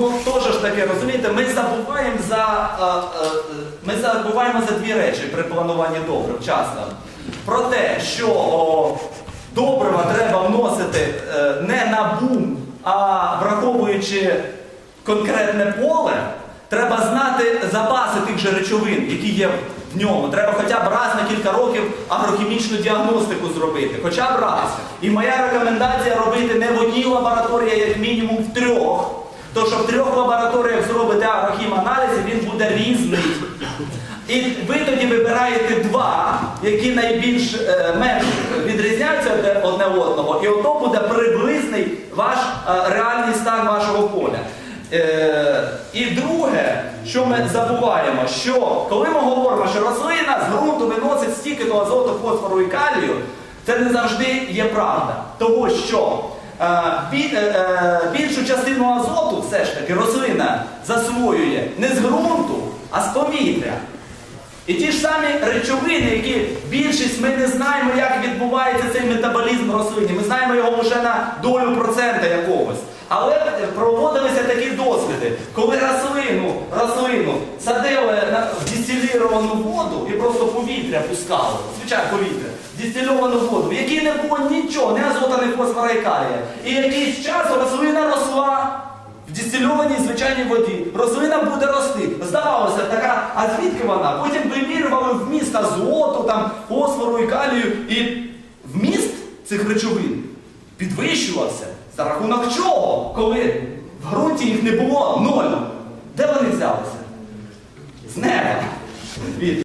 Ну, теж ж таке, розумієте, ми забуваємо за, е, е, ми забуваємо за дві речі при плануванні добрив часто. Про те, що добрива треба вносити е, не на бум, а враховуючи конкретне поле, треба знати запаси тих же речовин, які є в ньому. Треба хоча б раз на кілька років агрохімічну діагностику зробити. Хоча б раз. І моя рекомендація робити не в одній лабораторії, як мінімум в трьох. То що в трьох лабораторіях зробите агрохіманаліз, і він буде різний. І ви тоді вибираєте два, які найбільш е, менш відрізняються одне- одного, і ото буде приблизний ваш е, реальний стан вашого поля. Е, і друге, що ми забуваємо, що коли ми говоримо, що рослина з ґрунту виносить стільки до азоту, фосфору і калію, це не завжди є правда. Того що більшу частину азоту все ж таки рослина засвоює не з ґрунту, а з повітря. І ті ж самі речовини, які більшість ми не знаємо, як відбувається цей метаболізм рослині. Ми знаємо його лише на долю процента якогось. Але е, проводилися такі досліди, коли рослину, рослину садили дистиліровану воду і просто повітря пускали, звичайно повітря, дистильовану воду, в якій не було нічого, ні азота, ні фосфора і калія. І якийсь час рослина росла. В дистильованій звичайній воді рослина буде рости. Здавалося, така, а звідки вона? Потім вимірювали вміст азоту, там, фосфору і калію, і вміст цих речовин підвищувався. За рахунок чого? Коли в ґрунті їх не було Vitor.